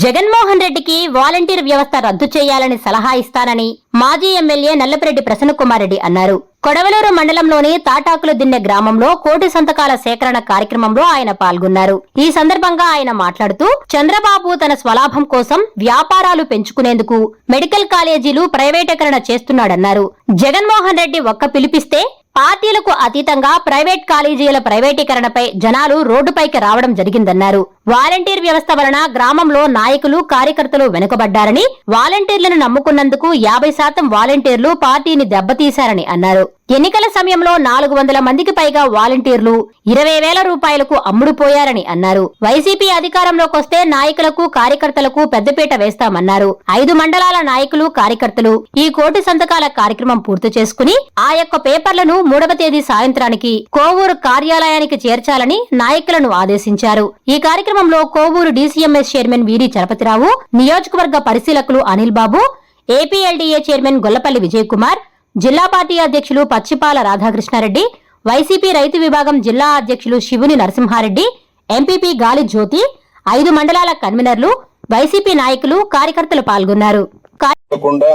జగన్మోహన్ రెడ్డికి వాలంటీర్ వ్యవస్థ రద్దు చేయాలని సలహా ఇస్తానని మాజీ ఎమ్మెల్యే నల్లపరెడ్డి ప్రసన్నకుమారెడ్డి అన్నారు. కొడవలూరు మండలంలోని తాటాకులు దిన్నె గ్రామంలో కోటి సంతకాల సేకరణ కార్యక్రమంలో ఆయన పాల్గొన్నారు. ఈ సందర్భంగా ఆయన మాట్లాడుతూ చంద్రబాబు తన స్వలాభం కోసం వ్యాపారాలు పెంచుకునేందుకు మెడికల్ కాలేజీలు ప్రైవేటీకరణ చేస్తున్నాడన్నారు. జగన్మోహన్ రెడ్డి ఒక్క పిలిపిస్తే పార్టీలకు అతీతంగా ప్రైవేట్ కాలేజీల ప్రైవేటీకరణపై జనాలు రోడ్డుపైకి రావడం జరిగిందన్నారు. వాలంటీర్ వ్యవస్థ వలన గ్రామంలో నాయకులు కార్యకర్తలు వెనుకబడ్డారని వాలంటీర్లను నమ్ముకున్నందుకు యాభై శాతం వాలంటీర్లు పార్టీని దెబ్బతీశారని అన్నారు. ఎన్నికల సమయంలో నాలుగు వందల మందికి పైగా వాలంటీర్లు ఇరవై వేల రూపాయలకు అమ్ముడుపోయారని అన్నారు. వైసీపీ అధికారంలోకి వస్తే నాయకులకు కార్యకర్తలకు పెద్దపీట వేస్తామన్నారు. ఐదు మండలాల నాయకులు కార్యకర్తలు ఈ కోటి సంతకాల కార్యక్రమం పూర్తి చేసుకుని ఆ యొక్క పేపర్లను మూడవ తేదీ సాయంత్రానికి కోవూరు కార్యాలయానికి చేర్చాలని నాయకులను ఆదేశించారు. ఈ కార్యక్రమంలో కోవూరు డీసీఎంఎస్ చైర్మన్ వీరి చలపతిరావు నియోజకవర్గ పరిశీలకులు అనిల్ బాబు ఏపీఎల్డీఏ చైర్మన్ గొల్లపల్లి విజయ్ కుమార్ జిల్లా పార్టీ అధ్యక్షులు పచ్చిపాల రాధాకృష్ణారెడ్డి వైసీపీ రైతు విభాగం జిల్లా అధ్యక్షులు శివుని నరసింహారెడ్డి ఎంపీపీ గాలి జ్యోతి ఐదు మండలాల కన్వీనర్లు వైసీపీ నాయకులు కార్యకర్తలు పాల్గొన్నారు. కాకుండా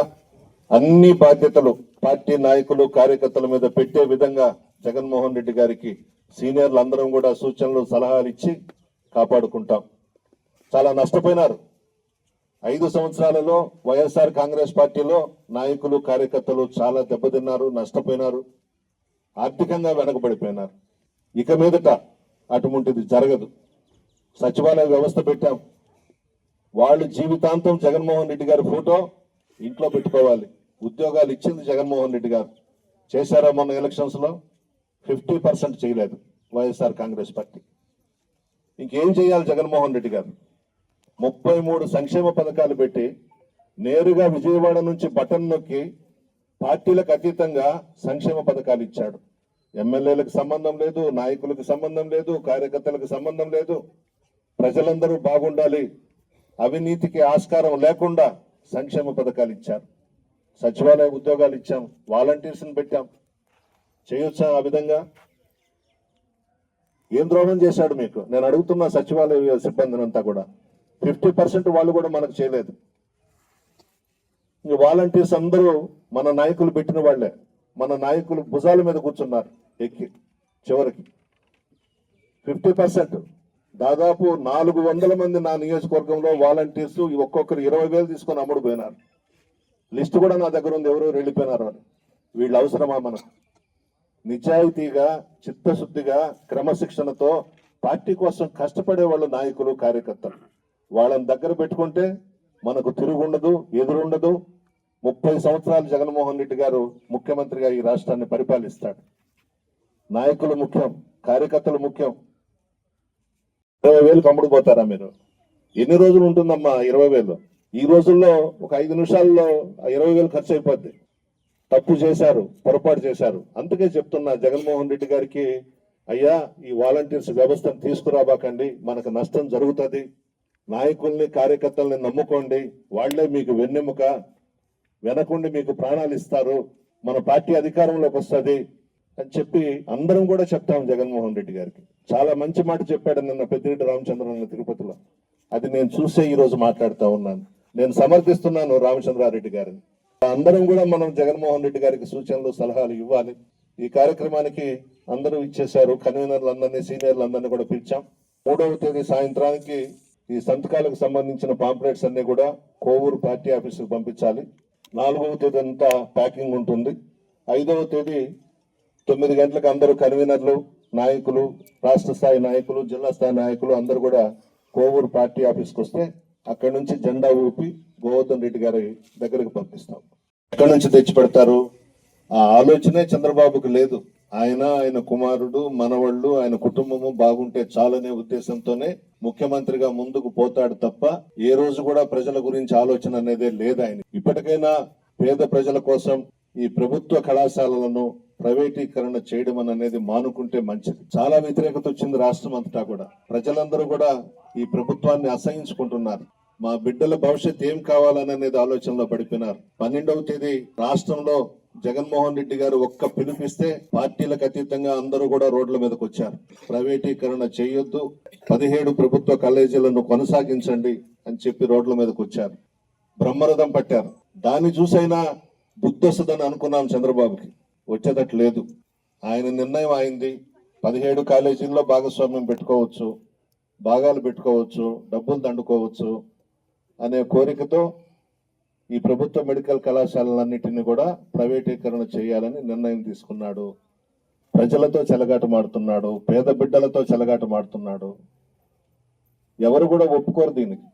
అన్ని బాధ్యతలు పార్టీ నాయకులు కార్యకర్తల మీద పెట్టే విధంగా జగన్మోహన్ రెడ్డి గారికి సీనియర్లు అందరం కూడా సూచనలు సలహాలు ఇచ్చి కాపాడుకుంటాం. చాలా నష్టపోయినారు. ఐదు సంవత్సరాలలో వైఎస్ఆర్ కాంగ్రెస్ పార్టీలో నాయకులు కార్యకర్తలు చాలా దెబ్బతిన్నారు నష్టపోయినారు ఆర్థికంగా వెనకబడిపోయినారు. ఇక మీదట అటువంటిది జరగదు. సచివాలయ వ్యవస్థ పెట్టాం. వాళ్ళు జీవితాంతం జగన్మోహన్ రెడ్డి గారి ఫోటో ఇంట్లో పెట్టుకోవాలి. ఉద్యోగాలు ఇచ్చింది జగన్మోహన్ రెడ్డి గారు. చేశారా మొన్న ఎలక్షన్స్లో? ఫిఫ్టీ పర్సెంట్ చేయలేదు వైఎస్ఆర్ కాంగ్రెస్ పార్టీ. ఇంకేం చేయాలి జగన్మోహన్ రెడ్డి గారు? ముప్పై మూడు సంక్షేమ పథకాలు పెట్టి నేరుగా విజయవాడ నుంచి బటన్ నొక్కి పార్టీలకు అతీతంగా సంక్షేమ పథకాలు ఇచ్చాడు. ఎమ్మెల్యేలకు సంబంధం లేదు నాయకులకు సంబంధం లేదు కార్యకర్తలకు సంబంధం లేదు. ప్రజలందరూ బాగుండాలి. అవినీతికి ఆస్కారం లేకుండా సంక్షేమ పథకాలు ఇచ్చారు. సచివాలయ ఉద్యోగాలు ఇచ్చాం వాలంటీర్స్ పెట్టాం. చేయొచ్చా ఆ విధంగా? ఏం ద్రోహం చేశాడు మీకు? నేను అడుగుతున్న సచివాలయ సిబ్బందినంతా కూడా. ఫిఫ్టీ పర్సెంట్ వాళ్ళు కూడా మనకు చేయలేదు. వాలంటీర్స్ అందరూ మన నాయకులు పెట్టిన వాళ్ళే. మన నాయకులు భుజాల మీద కూర్చున్నారు ఎక్కి చివరికి. Fifty percent. దాదాపు నాలుగు వందల మంది నా నియోజకవర్గంలో వాలంటీర్స్ ఒక్కొక్కరు ఇరవై వేలు తీసుకొని అమ్ముడు పోయినారు. లిస్ట్ కూడా నా దగ్గర ఉంది ఎవరు వెళ్ళిపోయినారు అని. వీళ్ళు అవసరమా మనకు? నిజాయితీగా చిత్తశుద్ధిగా క్రమశిక్షణతో పార్టీ కోసం కష్టపడే వాళ్ళు నాయకులు కార్యకర్తలు. వాళ్ళని దగ్గర పెట్టుకుంటే మనకు తిరుగుండదు ఎదురుండదు. ముప్పై సంవత్సరాలు జగన్మోహన్ రెడ్డి గారు ముఖ్యమంత్రిగా ఈ రాష్ట్రాన్ని పరిపాలిస్తాడు. నాయకులు ముఖ్యం కార్యకర్తలు ముఖ్యం. ఇరవై వేలు కమ్ముడు పోతారా మీరు? ఎన్ని రోజులు ఉంటుందమ్మా ఇరవై వేలు? ఈ రోజుల్లో ఒక ఐదు నిమిషాల్లో ఆ ఇరవై వేలు ఖర్చు అయిపోద్ది. తప్పు చేశారు పొరపాటు చేశారు. అందుకే చెప్తున్నా జగన్మోహన్ రెడ్డి గారికి అయ్యా ఈ వాలంటీర్స్ వ్యవస్థను తీసుకురాబాకండి. మనకు నష్టం జరుగుతుంది. నాయకుల్ని కార్యకర్తల్ని నమ్ముకోండి. వాళ్ళే మీకు వెన్నెముక. వెనకుండి మీకు ప్రాణాలు ఇస్తారు. మన పార్టీ అధికారంలోకి వస్తుంది అని చెప్పి అందరం కూడా చెప్తాం జగన్మోహన్ రెడ్డి గారికి. చాలా మంచి మాట చెప్పాడు నిన్న పెద్దిరెడ్డి రామచంద్రన్న తిరుపతిలో. అది నేను చూసే ఈ రోజు మాట్లాడుతూ ఉన్నాను. నేను సమర్థిస్తున్నాను రామచంద్రారెడ్డి గారిని. అందరం కూడా మనం జగన్మోహన్ రెడ్డి గారికి సూచనలు సలహాలు ఇవ్వాలి. ఈ కార్యక్రమానికి అందరూ ఇచ్చేశారు. కన్వీనర్లు అందరినీ సీనియర్లు అందరినీ కూడా పిలిచాం. మూడవ తేదీ సాయంత్రానికి ఈ సంతకాలకు సంబంధించిన పాంప్లెట్స్ అన్ని కూడా కోవూరు పార్టీ ఆఫీసుకు పంపించాలి. నాలుగవ తేదీ అంతా ప్యాకింగ్ ఉంటుంది. ఐదవ తేదీ తొమ్మిది గంటలకు అందరూ కన్వీనర్లు నాయకులు రాష్ట్ర స్థాయి నాయకులు జిల్లా స్థాయి నాయకులు అందరూ కూడా కోవూరు పార్టీ ఆఫీస్కి వస్తే అక్కడి నుంచి జెండా ఊపి గోవర్ధన్ రెడ్డి గారి దగ్గరికి పంపిస్తాం. ఎక్కడి నుంచి తెచ్చి పెడతారు ఆ ఆలోచనే చంద్రబాబుకు లేదు. ఆయన ఆయన కుమారుడు మనవళ్ళు ఆయన కుటుంబము బాగుంటే చాలనే ఉద్దేశంతోనే ముఖ్యమంత్రిగా ముందుకు పోతాడు తప్ప ఏ రోజు కూడా ప్రజల గురించి ఆలోచన అనేదే లేదు ఆయన. ఇప్పటికైనా పేద ప్రజల కోసం ఈ ప్రభుత్వ కళాశాలలను ప్రైవేటీకరణ చేయడం అనేది మానుకుంటే మంచిది. చాలా వ్యతిరేకత వచ్చింది రాష్ట్రం అంతటా కూడా. ప్రజలందరూ కూడా ఈ ప్రభుత్వాన్ని అసహించుకుంటున్నారు. మా బిడ్డల భవిష్యత్ ఏం కావాలనేది ఆలోచనలో పడిపోయినారు. పన్నెండవ తేదీ రాష్ట్రంలో జగన్మోహన్ రెడ్డి గారు ఒక్క పిలుపిస్తే పార్టీలకు అతీతంగా అందరూ కూడా రోడ్ల మీదకి వచ్చారు. ప్రైవేటీకరణ చేయొద్దు. పదిహేడు ప్రభుత్వ కాలేజీలను కొనసాగించండి అని చెప్పి రోడ్ల మీదకి వచ్చారు. బ్రహ్మరథం పట్టారు. దాన్ని చూసైనా బుద్ధి అనుకున్నాం చంద్రబాబుకి. వచ్చేటట్టు లేదు. ఆయన నిర్ణయం అయింది. పదిహేడు కాలేజీల్లో భాగస్వామ్యం పెట్టుకోవచ్చు. భాగాలు పెట్టుకోవచ్చు. డబ్బులు దండుకోవచ్చు అనే కోరికతో ఈ ప్రభుత్వ మెడికల్ కళాశాలలన్నింటినీ కూడా ప్రైవేటీకరణ చేయాలని నిర్ణయం తీసుకున్నాడు. ప్రజలతో చెలగాటమాడుతున్నాడు పేద బిడ్డలతో చెలగాటమాడుతున్నాడు ఎవరు కూడా ఒప్పుకోరు దీనికి.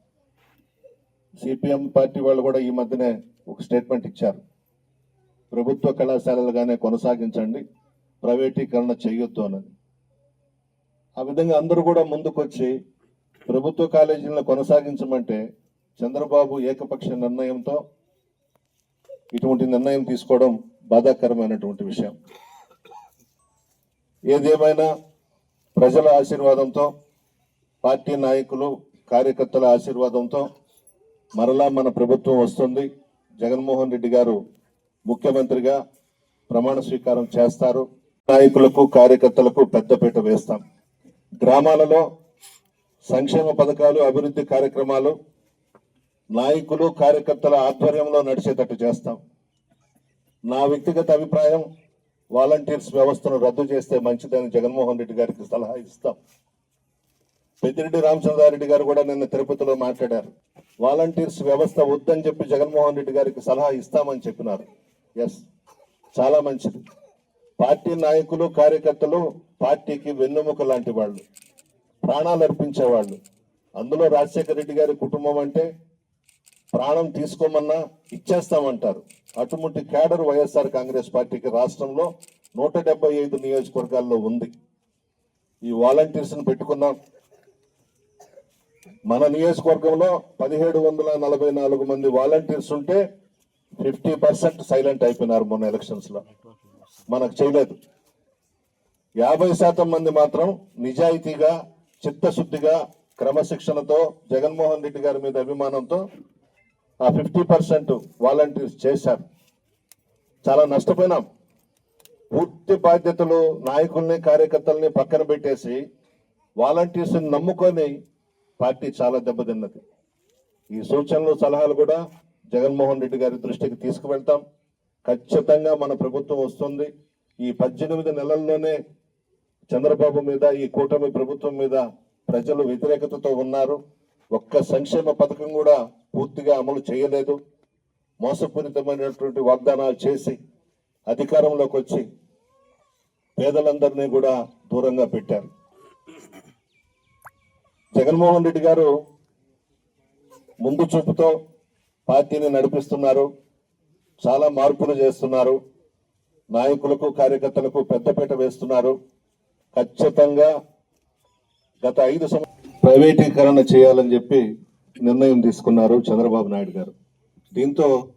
సిపిఎం పార్టీ వాళ్ళు కూడా ఈ మధ్యనే ఒక స్టేట్మెంట్ ఇచ్చారు. ప్రభుత్వ కళాశాలలుగానే కొనసాగించండి ప్రైవేటీకరణ చేయొద్దు అని ఆ విధంగా అందరూ కూడా ముందుకొచ్చి ప్రభుత్వ కాలేజీలను కొనసాగించమంటే చంద్రబాబు ఏకపక్ష నిర్ణయంతో ఇటువంటి నిర్ణయం తీసుకోవడం బాధాకరమైనటువంటి విషయం. ఏదేమైనా ప్రజల ఆశీర్వాదంతో పార్టీ నాయకులు కార్యకర్తల ఆశీర్వాదంతో మరలా మన ప్రభుత్వం వస్తుంది. జగన్మోహన్ రెడ్డి గారు ముఖ్యమంత్రిగా ప్రమాణ స్వీకారం చేస్తారు. నాయకులకు కార్యకర్తలకు పెద్దపీట వేస్తాం. గ్రామాలలో సంక్షేమ పథకాలు అభివృద్ధి కార్యక్రమాలు నాయకులు కార్యకర్తల ఆధ్వర్యంలో నడిచేటట్టు చేస్తాం. నా వ్యక్తిగత అభిప్రాయం వాలంటీర్స్ వ్యవస్థను రద్దు చేస్తే మంచిదని జగన్మోహన్ రెడ్డి గారికి సలహా ఇస్తాం. పెద్దిరెడ్డి రామచంద్రారెడ్డి గారు కూడా నిన్న తిరుపతిలో మాట్లాడారు. వాలంటీర్స్ వ్యవస్థ వద్దని చెప్పి జగన్మోహన్ రెడ్డి గారికి సలహా ఇస్తామని చెప్పినారు. ఎస్ చాలా మంచిది. పార్టీ నాయకులు కార్యకర్తలు పార్టీకి వెన్నెముక లాంటి వాళ్ళు ప్రాణాలు అర్పించేవాళ్ళు అందులో రాజశేఖర రెడ్డి గారి కుటుంబం అంటే ప్రాణం తీసుకోమన్నా ఇచ్చేస్తామంటారు. అటువంటి కేడర్ వైఎస్ఆర్ కాంగ్రెస్ పార్టీకి రాష్ట్రంలో నూట డెబ్బై ఐదు నియోజకవర్గాల్లో ఉంది. ఈ వాలంటీర్స్ని పెట్టుకున్నాం మన నియోజకవర్గంలో పదిహేడు వందల నలభై నాలుగు మంది వాలంటీర్స్ ఉంటే ఫిఫ్టీ పర్సెంట్ సైలెంట్ అయిపోయినారు మొన్న ఎలక్షన్స్లో. మనకు చేయలేదు. యాభై శాతం మంది మాత్రం నిజాయితీగా చిత్తశుద్ధిగా క్రమశిక్షణతో జగన్మోహన్ రెడ్డి గారి మీద అభిమానంతో ఆ ఫిఫ్టీ పర్సెంట్ వాలంటీర్స్ చేశారు చాలా నష్టపోయినాం. పూర్తి బాధ్యతలు నాయకుల్ని కార్యకర్తల్ని పక్కన పెట్టేసి వాలంటీర్స్ని నమ్ముకొని పార్టీ చాలా దెబ్బతిన్నది. ఈ సూచనలు సలహాలు కూడా జగన్మోహన్ రెడ్డి గారి దృష్టికి తీసుకువెళ్తాం. ఖచ్చితంగా మన ప్రభుత్వం వస్తుంది. ఈ పద్దెనిమిది నెలల్లోనే చంద్రబాబు మీద ఈ కూటమి ప్రభుత్వం మీద ప్రజలు వ్యతిరేకతతో ఉన్నారు. ఒక్క సంక్షేమ పథకం కూడా పూర్తిగా అమలు చేయలేదు. మోసపూరితమైనటువంటి వాగ్దానాలు చేసి అధికారంలోకి వచ్చి పేదలందరినీ కూడా దూరంగా పెట్టారు. జగన్మోహన్ రెడ్డి గారు ముందు చూపుతో పార్టీని నడిపిస్తున్నారు. చాలా మార్పులు చేస్తున్నారు. నాయకులకు కార్యకర్తలకు పెద్దపీట వేస్తున్నారు. ఖచ్చితంగా గత ఐదు సంవత్సరాలు ప్రైవేటీకరణ చేయాలని చెప్పి నిర్ణయం తీసుకున్నారు చంద్రబాబు నాయుడు గారు. దీంతో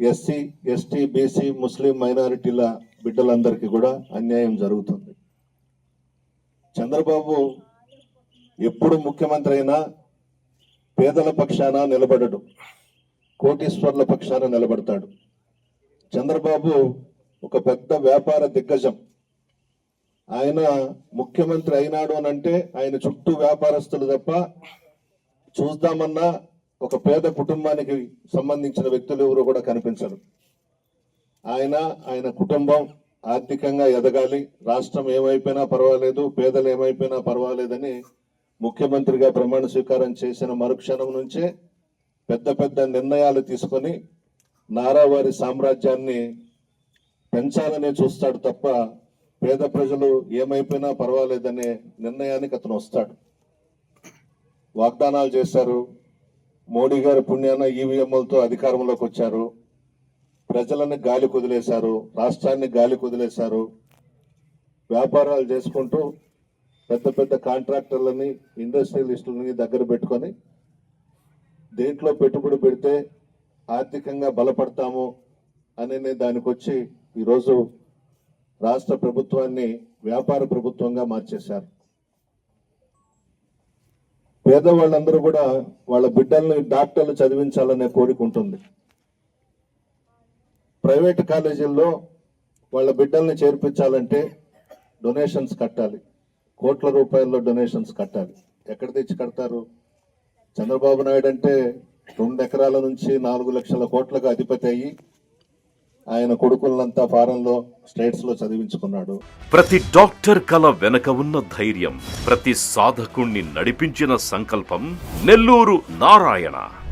ఎస్సీ ఎస్టీ బీసీ ముస్లిం మైనారిటీల బిడ్డలందరికీ కూడా అన్యాయం జరుగుతుంది. చంద్రబాబు ఎప్పుడు ముఖ్యమంత్రి అయినా పేదల పక్షాన నిలబడడు. కోటీశ్వర్ల పక్షాన నిలబడతాడు. చంద్రబాబు ఒక పెద్ద వ్యాపార దిగ్గజం. ఆయన ముఖ్యమంత్రి అయినాడు అని అంటే ఆయన చుట్టూ వ్యాపారస్తులు తప్ప చూద్దామన్నా ఒక పేద కుటుంబానికి సంబంధించిన వ్యక్తులు ఎవరు కూడా కనిపించరు. ఆయన ఆయన కుటుంబం ఆర్థికంగా ఎదగాలి. రాష్ట్రం ఏమైపోయినా పర్వాలేదు పేదలు ఏమైపోయినా పర్వాలేదని ముఖ్యమంత్రిగా ప్రమాణ స్వీకారం చేసిన మరుక్షణం నుంచే పెద్ద పెద్ద నిర్ణయాలు తీసుకొని నారావారి సామ్రాజ్యాన్ని పెంచాలనే చూస్తాడు తప్ప పేద ప్రజలు ఏమైపోయినా పర్వాలేదనే నిర్ణయానికి అతను వస్తాడు. వాగ్దానాలు చేశారు. మోడీ గారి పుణ్యాన ఈవీఎంలతో అధికారంలోకి వచ్చారు. ప్రజలను గాలి కుదిలేశారు. రాష్ట్రాన్ని గాలి కుదిలేశారు. వ్యాపారాలు చేసుకుంటూ పెద్ద పెద్ద కాంట్రాక్టర్లని ఇండస్ట్రియలిస్టులని దగ్గర పెట్టుకొని దేంట్లో పెట్టుబడి పెడితే ఆర్థికంగా బలపడతాము అనే దానికి వచ్చి ఈరోజు రాష్ట్ర ప్రభుత్వాన్ని వ్యాపార ప్రభుత్వంగా మార్చేశారు. పేదవాళ్ళందరూ కూడా వాళ్ళ బిడ్డల్ని డాక్టర్లు చదివించాలనే కోరిక ఉంటుంది. ప్రైవేట్ కాలేజీల్లో వాళ్ళ బిడ్డల్ని చేర్పించాలంటే డొనేషన్స్ కట్టాలి. కోట్ల రూపాయల్లో డొనేషన్స్ కట్టాలి. ఎక్కడ తెచ్చి కడతారు? చంద్రబాబు నాయుడు అంటే రెండు ఎకరాల నుంచి నాలుగు లక్షల కోట్లకు అధిపతి అయ్యి ఆయన కొడుకులంతా ఫారెన్లో స్టేట్స్లో చదివించుకున్నాడు. ప్రతి డాక్టర్ కల వెనక ఉన్న ధైర్యం ప్రతి సాధకుణ్ణి నడిపించిన సంకల్పం నెల్లూరు నారాయణ.